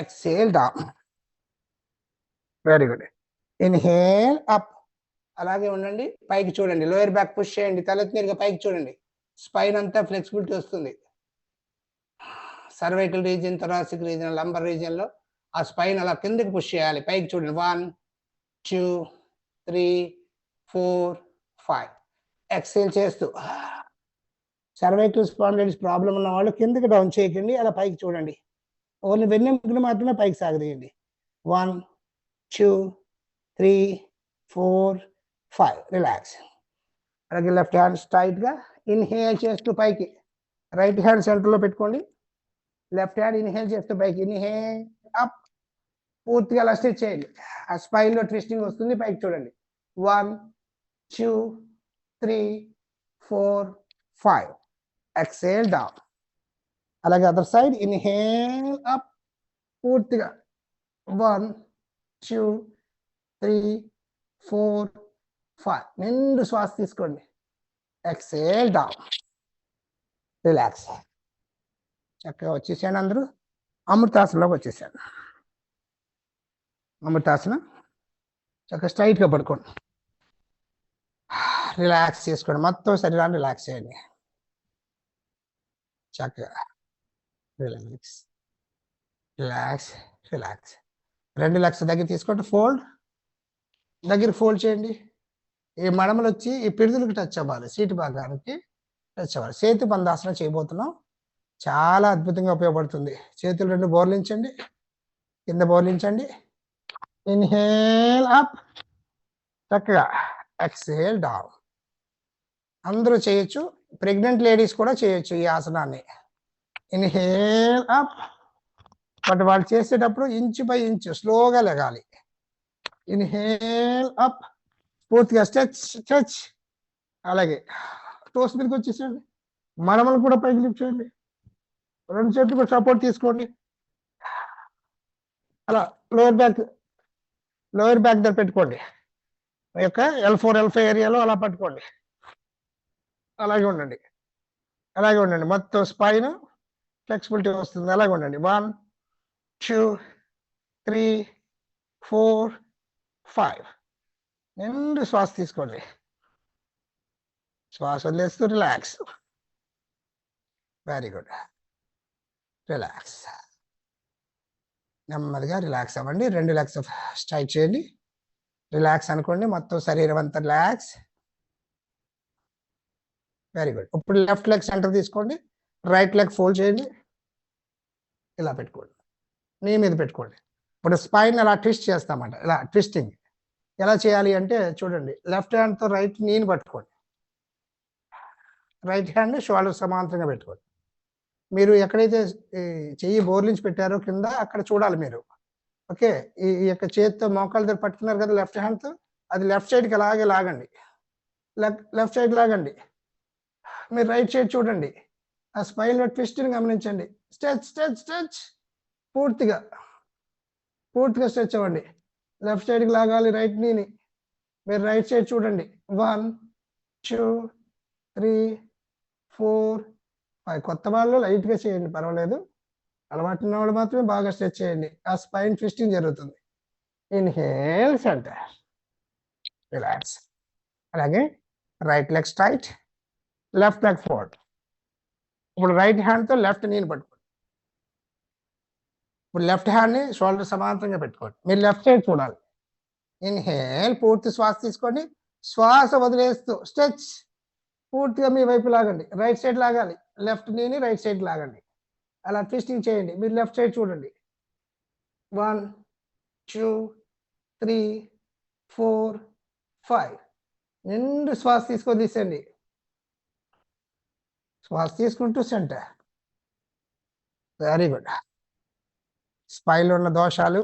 exhale down very good inhale up అలాగే ఉండండి. పైకి చూడండి. లోయర్ బ్యాక్ పుష్ చేయండి. తలెత్తినీరుగా పైకి చూడండి. స్పైన్ అంతా ఫ్లెక్సిబిలిటీ వస్తుంది. Cervical region thoracic region lumbar రీజియన్లో ఆ స్పైన్ అలా కిందకి పుష్ చేయాలి. పైకి చూడండి. One two three four five exhale చేస్తూ. సర్వైకల్ స్పాండైటిస్ ప్రాబ్లం ఉన్న వాళ్ళు కిందకి డౌన్ చేయకండి. అలా పైకి చూడండి. ఓన్లీ వెన్నెముకను మాత్రమే పైకి సాగదీయండి. One two three four five relax అలాగే లెఫ్ట్ హ్యాండ్ స్ట్రైట్గా ఇన్హేల్ చేస్తూ పైకి. రైట్ హ్యాండ్ సెంటర్లో పెట్టుకోండి. లెఫ్ట్ హ్యాండ్ ఇన్హేల్ చేస్తూ పైకి. ఇన్హేల్ అప్ పూర్తిగా అలా స్ట్రెచ్ చేయండి. ఆ స్పైన్లో ట్విస్టింగ్ వస్తుంది పైకి చూడండి. One two three four five exhale down అలాగే అదర్ సైడ్ ఇన్హేల్ అప్ పూర్తిగా. One two three four five నిండు శ్వాస తీసుకోండి. ఎక్సేల్ డౌన్ రిలాక్స్ చక్కగా వచ్చేసాను అందరూ. అమృతాసనలోకి వచ్చేసాను అమృతాసనం. చక్కగా స్ట్రైట్గా పడుకోండి. రిలాక్స్ చేసుకోండి. మొత్తం శరీరాన్ని రిలాక్స్ చేయండి. చక్కగా. రిలాక్స్ రిలాక్స్ రిలాక్స్ రెండు లక్షల దగ్గర తీసుకోండి. ఫోల్డ్ దగ్గర ఫోల్డ్ చేయండి. ఈ మడమలు వచ్చి ఈ పిడుదలకు టచ్ అవ్వాలి. సీటు భాగానికి టచ్ అవ్వాలి. చేతి బంధాసనం చేయబోతున్నాం. చాలా అద్భుతంగా ఉపయోగపడుతుంది. చేతులు రెండు బోర్లించండి. కింద బోర్లించండి. ఇన్హేల్ అప్ చక్కగా ఎక్స్హేల్ డౌన్ అందరూ చేయొచ్చు. ప్రెగ్నెంట్ లేడీస్ కూడా చేయొచ్చు ఈ ఆసనాన్ని. ఇన్హేల్ అప్ బట్ వాళ్ళు చేసేటప్పుడు ఇంచు బై ఇంచు స్లోగా లెగాలి. ఇన్హేల్ అప్ పూర్తిగా స్ట్రెచ్ స్ట్రెచ్ అలాగే టోస్ మీదకి వచ్చేసేయండి మడమలు కూడా పైకి లిఫ్ట్ చేయండి. రెండు చేతులు కూడా సపోర్ట్ తీసుకోండి. అలా లోయర్ బ్యాక్ లోయర్ బ్యాక్ దగ్గర పెట్టుకోండి. మీ యొక్క ఎల్ ఫోర్ ఎల్ ఫైవ్ ఏరియాలో అలా పట్టుకోండి. అలాగే ఉండండి. అలాగే ఉండండి. మొత్తం స్పైన్ ఫ్లెక్సిబిలిటీ వస్తుంది. అలాగే ఉండండి. One two three four five నిండు శ్వాస తీసుకోండి. శ్వాస వదిలేస్తూ రిలాక్స్ వెరీ గుడ్ రిలాక్స్ నెమ్మదిగా రిలాక్స్ అవ్వండి. రెండు లెగ్స్ స్ట్రైట్ చేయండి. రిలాక్స్ అనుకోండి. మొత్తం శరీరం అంతా రిలాక్స్ వెరీ గుడ్ ఇప్పుడు లెఫ్ట్ లెగ్ సెంటర్ తీసుకోండి. రైట్ లెగ్ ఫోల్డ్ చేయండి. ఇలా పెట్టుకోండి. నీ మీద పెట్టుకోండి. ఇప్పుడు స్పైన్ అలా ట్విస్ట్ చేస్తామంట. ఇలా ట్విస్టింగ్. ఎలా చేయాలి అంటే చూడండి. లెఫ్ట్ హ్యాండ్తో రైట్ నీని పట్టుకోండి. రైట్ హ్యాండ్ షోల్డర్ సమాంతరంగా పెట్టుకోండి. మీరు ఎక్కడైతే చెయ్యి బోర్లించి పెట్టారో కింద అక్కడ చూడాలి మీరు. ఓకే? ఈ ఈ యొక్క చేతితో మోకాళ్ళ దగ్గర పట్టుకున్నారు కదా లెఫ్ట్ హ్యాండ్తో అది లెఫ్ట్ సైడ్కి అలాగే లాగండి. లెఫ్ట్ సైడ్ లాగండి. మీరు రైట్ సైడ్ చూడండి. ఆ స్పైన్లో ట్విస్ట్ని గమనించండి. Stretch stretch stretch. పూర్తిగా పూర్తిగా స్ట్రెచ్ అవ్వండి. లెఫ్ట్ సైడ్కి లాగాలి రైట్ నీని. మీరు రైట్ సైడ్ చూడండి. One two three four five. కొత్త వాళ్ళు లైట్గా చేయండి పర్వాలేదు. అలవాటు ఉన్న వాళ్ళు మాత్రమే బాగా స్ట్రెచ్ చేయండి. ఆ స్పైన్ ట్విస్టింగ్ జరుగుతుంది. Inhale center. రిలాక్స్. అలాగే right leg straight left leg fold ఇప్పుడు రైట్ హ్యాండ్తో లెఫ్ట్ నీని పట్టుకోండి ఇప్పుడు లెఫ్ట్ హ్యాండ్ని షోల్డర్ సమాంతరంగా పెట్టుకోండి. మీరు లెఫ్ట్ సైడ్ చూడాలి. ఇన్హేల్ పూర్తి శ్వాస తీసుకోండి శ్వాస వదిలేస్తూ స్ట్రెచ్ పూర్తిగా మీ వైపు లాగండి. రైట్ సైడ్ లాగాలి. లెఫ్ట్ నీని రైట్ సైడ్ లాగండి. అలా ట్విస్టింగ్ చేయండి. మీరు లెఫ్ట్ సైడ్ చూడండి. One two three four five నిండు శ్వాస తీసుకొని తీసేయండి. శ్వాస తీసుకుంటూ సెంటర్. వెరీ గుడ్ స్పైలో ఉన్న దోషాలు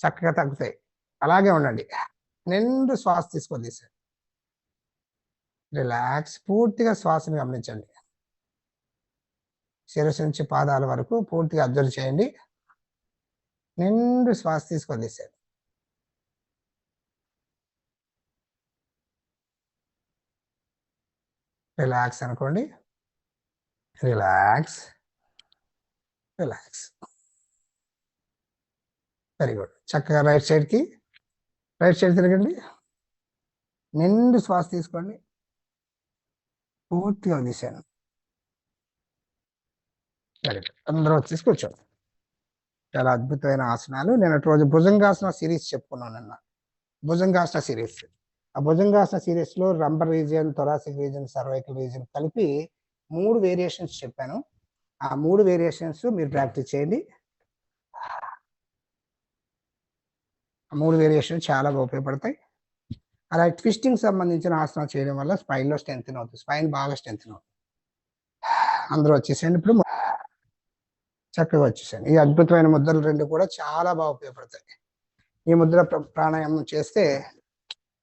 చక్కగా తగ్గుతాయి. అలాగే ఉండండి. నిండు శ్వాస తీసుకొని రిలాక్స్ పూర్తిగా శ్వాసను గమనించండి. శిరస్సు నుంచి పాదాల వరకు పూర్తిగా అబ్జర్వ్ చేయండి. నిండు శ్వాస తీసుకొని తీసేది రిలాక్స్ అనుకోండి. రిలాక్స్ రిలాక్స్ వెరీ గుడ్ చక్కగా రైట్ సైడ్కి రైట్ సైడ్ తిరగండి. నిండు శ్వాస తీసుకోండి. పూర్తిగా వదిలేశాను వెరీ గుడ్ అందరూ వచ్చేసి కూర్చోండి. చాలా అద్భుతమైన ఆసనాలు. నేను రోజు భుజంగాసన సిరీస్ చెప్పుకున్నాను నిన్న. భుజంగాసన సిరీస్ ఆ భుజంగాసన సిరీస్లో lumbar region thoracic region cervical region కలిపి మూడు వేరియేషన్స్ చెప్పాను. ఆ మూడు వేరియేషన్స్ మీరు ప్రాక్టీస్ చేయండి. ఆ మూడు వేరియేషన్స్ చాలా బాగా ఉపయోగపడతాయి. అలా ట్విస్టింగ్ సంబంధించిన ఆసనాలు చేయడం వల్ల స్పైన్లో స్ట్రెంత్ అవుతుంది. స్పైన్ బాగా స్ట్రెంత్ అవుతుంది. అందరూ వచ్చేసేయండి. ఇప్పుడు చక్కగా వచ్చేసాను ఈ అద్భుతమైన ముద్రలు రెండు కూడా చాలా బాగా ఉపయోగపడతాయి. ఈ ముద్ర ప్ర- ప్రాణాయామం చేస్తే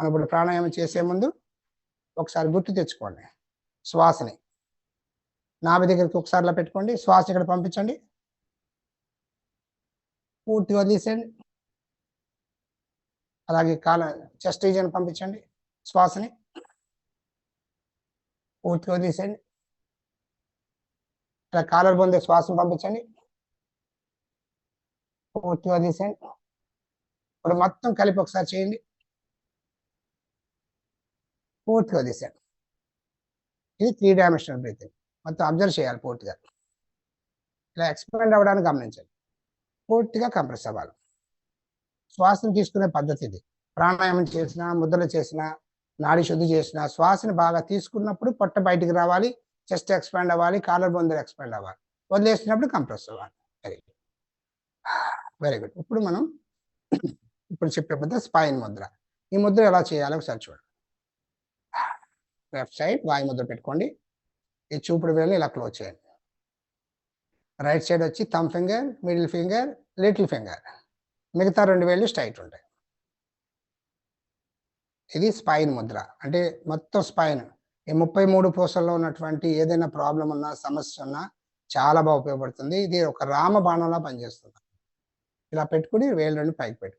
మనం ఇప్పుడు ప్రాణాయామం చేసే ముందు ఒకసారి గుర్తు తెచ్చుకోండి. శ్వాసని. నాభి దగ్గరికి ఒకసారి పెట్టుకోండి. శ్వాస ఇక్కడ పంపించండి. పూర్తిగా వదిలేసేయండి. అలాగే కాల చెస్ట్ రీజన్ పంపించండి శ్వాసని. పూర్తిగా వదిలేసేయండి. ఇలా కాలర్ పొందే శ్వాసను పంపించండి. పూర్తిగా వదిలేసేయండి. ఇప్పుడు మొత్తం కలిపి ఒకసారి చేయండి. పూర్తిగా వదిలేసేయండి. ఇది త్రీ డైమెన్షనల్ బ్రీతింగ్. మొత్తం అబ్జర్వ్ చేయాలి పూర్తిగా. ఇలా ఎక్స్పెండ్ అవ్వడానికి గమనించండి. పూర్తిగా కంప్రెస్ అవ్వాలి. శ్వాసను తీసుకునే పద్ధతి ఇది. ప్రాణాయామం చేసిన ముద్రలు చేసిన నాడి శుద్ధి చేసిన శ్వాసను బాగా తీసుకున్నప్పుడు పొట్ట బయటికి రావాలి చెస్ట్ ఎక్స్పాండ్ అవ్వాలి కాలర్ బొందలు ఎక్స్పాండ్ అవ్వాలి. వదిలేసినప్పుడు కంప్రెస్ అవ్వాలి. వెరీ గుడ్ వెరీ గుడ్ ఇప్పుడు మనం ఇప్పుడు చెప్పే ముద్ర స్పైన్ ముద్ర. ఈ ముద్ర ఎలా చేయాలో ఒకసారి చూడండి. లెఫ్ట్ సైడ్ వాయు ముద్ర పెట్టుకోండి. ఈ చూపుడు వేలు ఇలా క్లోజ్ చేయండి. రైట్ సైడ్ వచ్చి thumb finger middle finger little finger. మిగతా రెండు వేళ్ళు స్ట్రైట్ ఉంటాయి. ఇది స్పైన్ ముద్ర. అంటే మొత్తం స్పైన్. ఈ ముప్పై మూడు పూసల్లో ఉన్నటువంటి ఏదైనా ప్రాబ్లం ఉన్నా సమస్య ఉన్నా చాలా బాగా ఉపయోగపడుతుంది. ఇది ఒక రామ బాణంలా పనిచేస్తుంది. ఇలా పెట్టుకుని వేలు రెండు పైకి పెట్టు.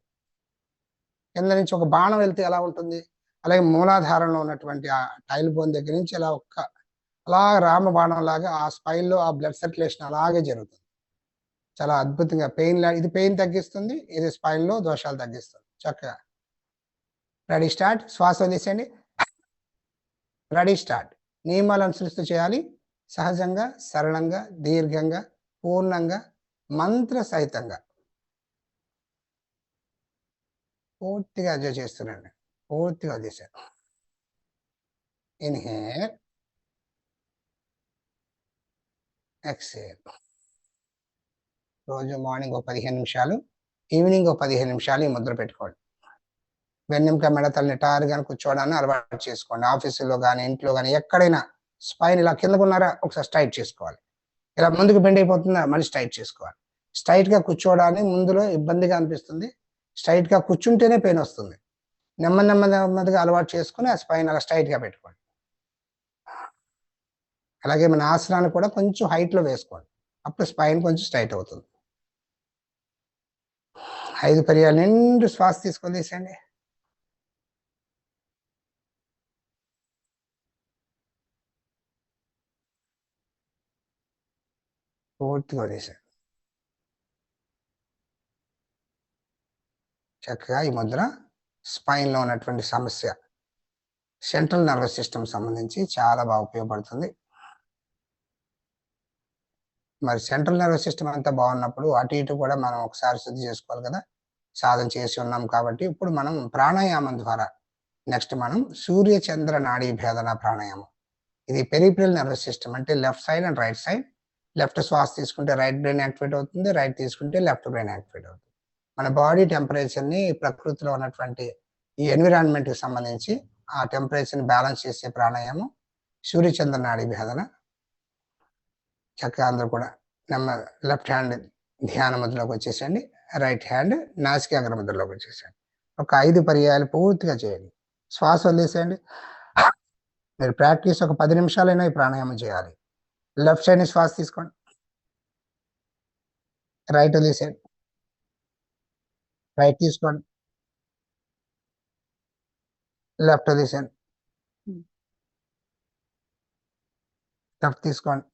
కింద నుంచి ఒక బాణం వెళ్తే ఎలా ఉంటుంది? అలాగే మూలాధారంలో ఉన్నటువంటి ఆ టైల్ బోన్ దగ్గర నుంచి ఇలా ఒక్క అలా రామబాణం లాగా ఆ స్పైన్లో ఆ బ్లడ్ సర్క్యులేషన్ అలాగే జరుగుతుంది. చాలా అద్భుతంగా పెయిన్ ఇది పెయిన్ తగ్గిస్తుంది ఇది స్పైన్లో దోషాలు తగ్గిస్తుంది. చక్కగా. Ready start. శ్వాస వదిలేసేయండి. Ready start. నియమాలు అనుసరిస్తూ చేయాలి. సహజంగా సరళంగా దీర్ఘంగా పూర్ణంగా మంత్ర సహితంగా పూర్తిగా అజయ్ చేస్తున్నాను. పూర్తిగా చేశాను ఇన్హేల్ ఎక్సేల్ రోజు మార్నింగ్ ఒక పదిహేను నిమిషాలు ఈవినింగ్ ఒక పదిహేను నిమిషాలు ఈ ముద్ర పెట్టుకోండి. వెన్నెముక మెడతలు నిటారుగా కూర్చోవడాన్ని అలవాటు చేసుకోండి. ఆఫీసులో కానీ ఇంట్లో కానీ ఎక్కడైనా స్పైన్ ఇలా కిందకున్నారా ఒకసారి స్ట్రైట్ చేసుకోవాలి. ఇలా ముందుకు బెండ్ అయిపోతుందా మళ్ళీ స్ట్రైట్ చేసుకోవాలి. స్ట్రైట్గా కూర్చోవడానికి ముందులో ఇబ్బందిగా అనిపిస్తుంది. స్ట్రైట్గా కూర్చుంటేనే పెయిన్ వస్తుంది. నెమ్మది నెమ్మది నెమ్మదిగా అలవాటు చేసుకుని ఆ స్పైన్ అలా స్ట్రైట్గా పెట్టుకోండి. అలాగే మన ఆసనాన్ని కూడా కొంచెం హైట్లో వేసుకోండి. అప్పుడు స్పైన్ కొంచెం స్ట్రైట్ అవుతుంది. ఐదు పర్యాలు నిండు శ్వాస తీసుకొని తీసేయండి. పూర్తిగా వదిలేసాడు చక్కగా ఈ ముద్ర స్పైన్లో ఉన్నటువంటి సమస్య సెంట్రల్ నర్వస్ సిస్టమ్ సంబంధించి చాలా బాగా ఉపయోగపడుతుంది. మరి సెంట్రల్ నర్వస్ సిస్టమ్ అంతా బాగున్నప్పుడు అటు ఇటు కూడా మనం ఒకసారి శుద్ధి చేసుకోవాలి కదా? సాధన చేసి ఉన్నాం కాబట్టి ఇప్పుడు మనం ప్రాణాయామం ద్వారా నెక్స్ట్ మనం సూర్య చంద్ర నాడీ భేదన ప్రాణాయామం. ఇది పెరిపిరల్ నర్వస్ సిస్టమ్ అంటే left side and right side left శ్వాస తీసుకుంటే రైట్ బ్రెయిన్ యాక్టివేట్ అవుతుంది రైట్ తీసుకుంటే లెఫ్ట్ బ్రెయిన్ యాక్టివేట్ అవుతుంది. మన బాడీ టెంపరేచర్ని ప్రకృతిలో ఉన్నటువంటి ఈ ఎన్విరాన్మెంట్కి సంబంధించి ఆ టెంపరేచర్ని బ్యాలెన్స్ చేసే ప్రాణాయామం సూర్యచంద్ర నాడీ భేదన చక్కగా అందరూ కూడా నెమ్మ లెఫ్ట్ హ్యాండ్ ధ్యాన ముద్రలోకి వచ్చేసండి. రైట్ హ్యాండ్ నాసికాగ్ర ముద్రలోకి వచ్చేసండి. ఒక ఐదు పర్యాయాలు పూర్తిగా చేయండి. శ్వాస వదిలేసేయండి. మీరు ప్రాక్టీస్ ఒక పది నిమిషాలైనా ఈ ప్రాణాయామం చేయాలి. లెఫ్ట్ సైడ్ శ్వాస తీసుకోండి. రైట్ వదిలేసేయండి. రైట్ తీసుకోండి. లెఫ్ట్ వదిలేసేయండి. లెఫ్ట్ తీసుకోండి.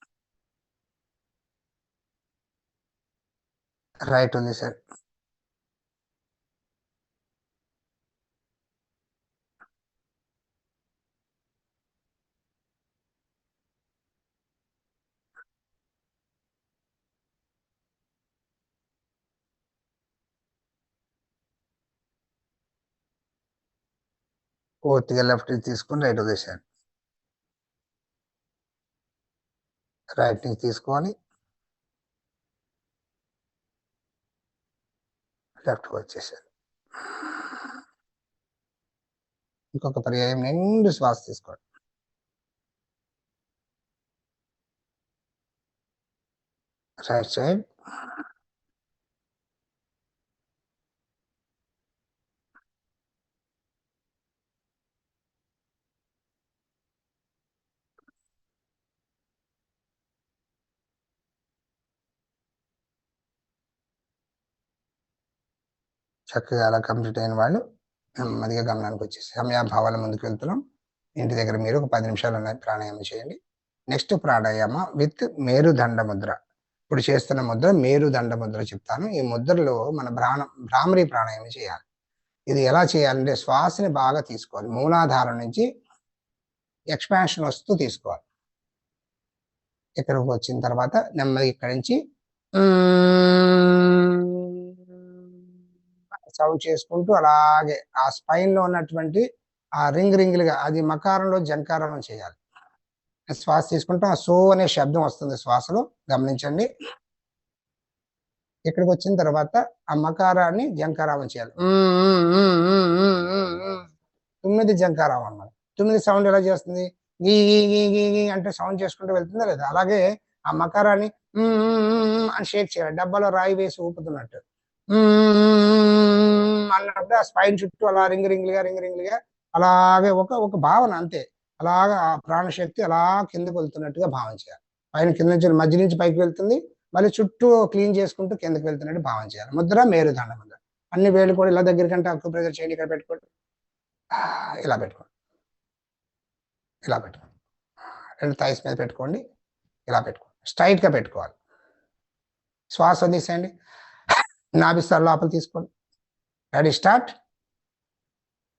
రైట్ ఉంది సార్. పూర్తిగా లెఫ్ట్ తీసుకుని రైట్ వదిలేసాను రైట్ తీసుకొని లెఫ్ట్కి వచ్చేసాను ఇంకొక పర్యాయం నిండు శ్వాస తీసుకోండి. Right side. చక్కగా అలా కంప్లీట్ అయిన వాళ్ళు నెమ్మదిగా గమనానికి వచ్చేసి సమయాభావాల ముందుకు వెళ్తున్నాం. ఇంటి దగ్గర మీరు ఒక పది నిమిషాలు ఉన్నాయి ప్రాణాయామం చేయండి. Next pranayama with మేరుదండ Mudra. ఇప్పుడు చేస్తున్న ముద్ర మేరుదండ ముద్ర చెప్తాను. ఈ ముద్రలో మన భ్రాణ భ్రామరీ ప్రాణాయామం చేయాలి. ఇది ఎలా చేయాలంటే శ్వాసని బాగా తీసుకోవాలి. మూలాధారం నుంచి ఎక్స్పాన్షన్ వస్తూ తీసుకోవాలి. ఇక్కడికి వచ్చిన తర్వాత నెమ్మది ఇక్కడి నుంచి సౌండ్ చేసుకుంటూ అలాగే ఆ స్పైన్లో ఉన్నటువంటి ఆ రింగ్ రింగ్లుగా అది మకారంలో జంకారం చేయాలి. శ్వాస తీసుకుంటాం ఆ సో అనే శబ్దం వస్తుంది శ్వాసలో గమనించండి. ఇక్కడికి వచ్చిన తర్వాత ఆ మకారాన్ని జంకారావం చేయాలి. తొమ్మిది జంకారావం అన్నమాట. తొమ్మిది సౌండ్ ఎలా చేస్తుంది? గీ గీ గీ గీ అంటే సౌండ్ చేసుకుంటూ వెళ్తుందా లేదా? అలాగే ఆ మకారాన్ని అని షేక్ చేయాలి. డబ్బాలో రాయి వేసి ఊపుతున్నట్టు. అన్నప్పుడు ఆ స్పైన్ చుట్టూ అలా రింగ్ రింగ్లుగా రింగ్ రింగ్లుగా అలాగే ఒక ఒక భావన అంతే. అలాగా ఆ ప్రాణశక్తి అలా కిందకు వెళ్తున్నట్టుగా భావన చేయాలి. పైన కింద నుంచి మధ్య నుంచి పైకి వెళ్తుంది. మళ్ళీ చుట్టూ క్లీన్ చేసుకుంటూ కిందకి వెళ్తున్నట్టు భావన చేయాలి. ముద్ర మేరుదండ ముద్ర అన్ని వేలు కూడా ఇలా దగ్గర కంటే అక్కు ప్రెజర్ చేయండి ఇక్కడ పెట్టుకోండి. ఇలా పెట్టుకోండి. ఇలా పెట్టుకోండి. రెండు థైస్ మీద పెట్టుకోండి. ఇలా పెట్టుకోండి. స్ట్రైట్గా పెట్టుకోవాలి. శ్వాస తీసేయండి. నాభిస్తారు లోపల తీసుకోండి. రెడీ స్టార్ట్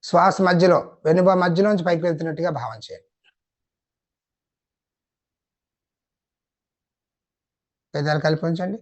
శ్వాస మధ్యలో వెనుక మధ్యలోంచి పైకి వెళ్తున్నట్టుగా భావం చేయండి. పెదాలు కలిపి ఉంచండి.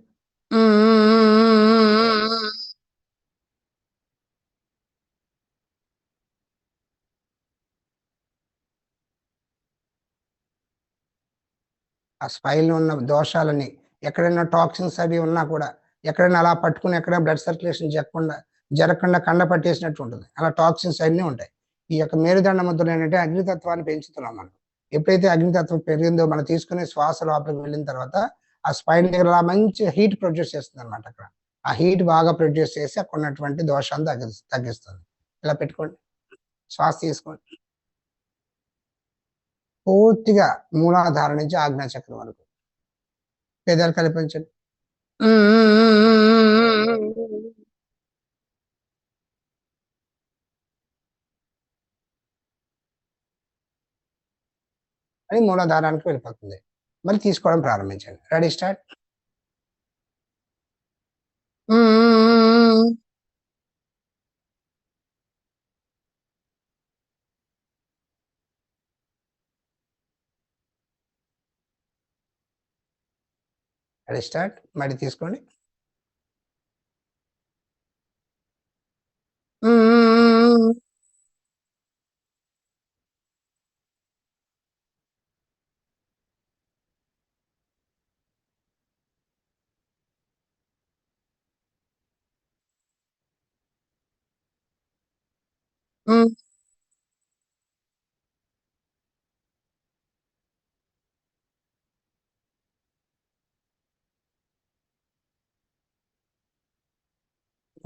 ఆ స్పైల్ ఉన్న దోషాలని ఎక్కడైనా టాక్సిన్స్ అవి ఉన్నా కూడా ఎక్కడైనా అలా పట్టుకుని ఎక్కడైనా బ్లడ్ సర్క్యులేషన్ జరగకుండా జరగకుండా కండ పట్టేసినట్టు ఉంటుంది. అలా టాక్సిన్స్ అన్నీ ఉంటాయి. ఈ యొక్క మేరుదండ ముద్రలు ఏంటంటే అగ్నితత్వాన్ని పెంచుతున్నాం మనం. ఎప్పుడైతే అగ్నితత్వం పెరిగిందో మనం తీసుకుని శ్వాస లోపలికి వెళ్ళిన తర్వాత ఆ స్పైన్ దగ్గర అలా మంచి హీట్ ప్రొడ్యూస్ చేస్తుంది అనమాట అక్కడ. ఆ హీట్ బాగా ప్రొడ్యూస్ చేసి అక్కడ ఉన్నటువంటి దోషాన్ని తగ్గి తగ్గిస్తుంది. ఇలా పెట్టుకోండి. శ్వాస తీసుకోండి. పూర్తిగా మూలాధార నుంచి ఆజ్ఞాచక్రం వరకు. పేదలు కల్పించండి. అని మూలాధారానికి వెళ్ళిపోతుంది. మరి తీసుకోవడం ప్రారంభించండి. Ready start ready start. మరి తీసుకోండి.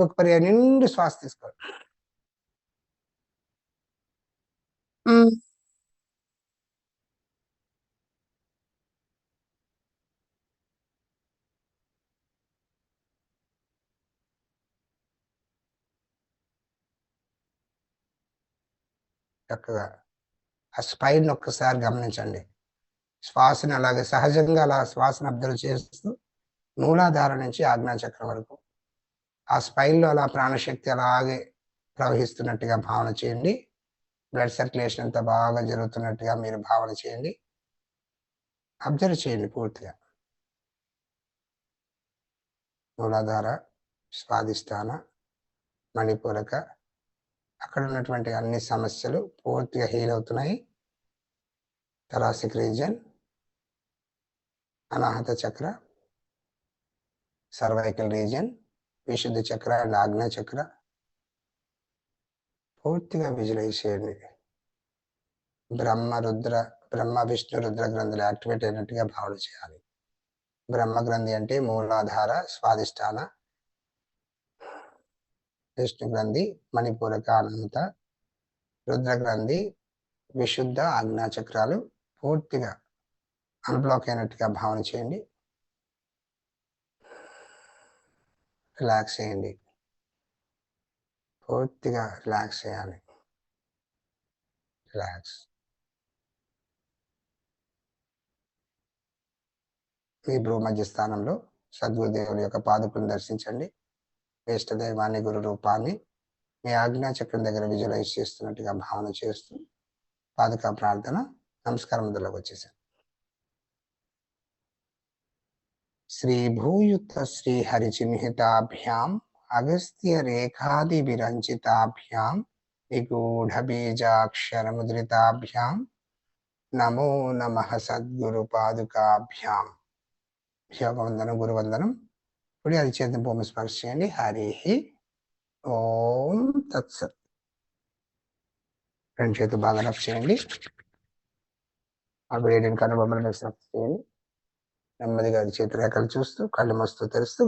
ఇంకొక పర్యాయం నిండు శ్వాస తీసుకోండి చక్కగా ఆ స్పైన్ ఒక్కసారి గమనించండి. శ్వాసను అలాగే సహజంగా అలా శ్వాసను అబ్జర్వ్ చేస్తూ మూలాధార నుంచి ఆజ్ఞాచక్రం వరకు ఆ స్పైన్లో అలా ప్రాణశక్తి అలాగే ప్రవహిస్తున్నట్టుగా భావన చేయండి. బ్లడ్ సర్క్యులేషన్ అంతా బాగా జరుగుతున్నట్టుగా మీరు భావన చేయండి. అబ్జర్వ్ చేయండి పూర్తిగా. మూలాధార స్వాదిష్టాన మణిపూరక అక్కడ ఉన్నటువంటి అన్ని సమస్యలు పూర్తిగా హీల్ అవుతున్నాయి. థరాసిక్ రీజన్ అనాహత చక్ర సర్వైకల్ రీజన్ విశుద్ధ చక్ర అండ్ ఆజ్ఞా చక్ర. పూర్తిగా విజువలైజ్ చేయండి. బ్రహ్మ రుద్ర బ్రహ్మ విష్ణు రుద్ర గ్రంథులు యాక్టివేట్ అయినట్టుగా భావన చేయాలి. బ్రహ్మ గ్రంథి అంటే మూలాధార స్వాదిష్టాన విష్ణు గ్రంథి మణిపూరక అనంత. రుద్ర గ్రంథి విశుద్ధ ఆజ్ఞా చక్రాలు పూర్తిగా అన్బ్లాక్ అయినట్టుగా భావన చేయండి. రిలాక్స్ చేయండి. పూర్తిగా రిలాక్స్ చేయాలి. రిలాక్స్ మీ భ్రూమధ్య స్థానంలో సద్గురుదేవుని యొక్క పాదుకులను దర్శించండి. ఇష్టదైవాన్ని గురు రూపాన్ని మీ ఆజ్ఞా చక్రం దగ్గర విజువలైజ్ చేస్తున్నట్టుగా భావన చేస్తూ పాదుక ప్రార్థన నమస్కారం మొదలకు వచ్చేసాను. శ్రీ భూయుత అగస్త్య రేఖాది విరంచితాభ్యాం నిగూఢ బీజాక్షరముద్రితాభ్యాం నమో నమ సద్గురు పాదుకాభ్యాం యోగవందనం గురువందనం. ఇప్పుడు అది చేతి భూమి స్పర్శ చేయండి. హరి ఓం తత్సత్. రెండు చేతులు బాగా రఫ్ చేయండి. ఆ వేడిని కనుబొమ్మల రఫ్ చేయండి. నెమ్మదిగా అది చేతి రేఖలు చూస్తూ కళ్ళు మస్తూ తెరుస్తూ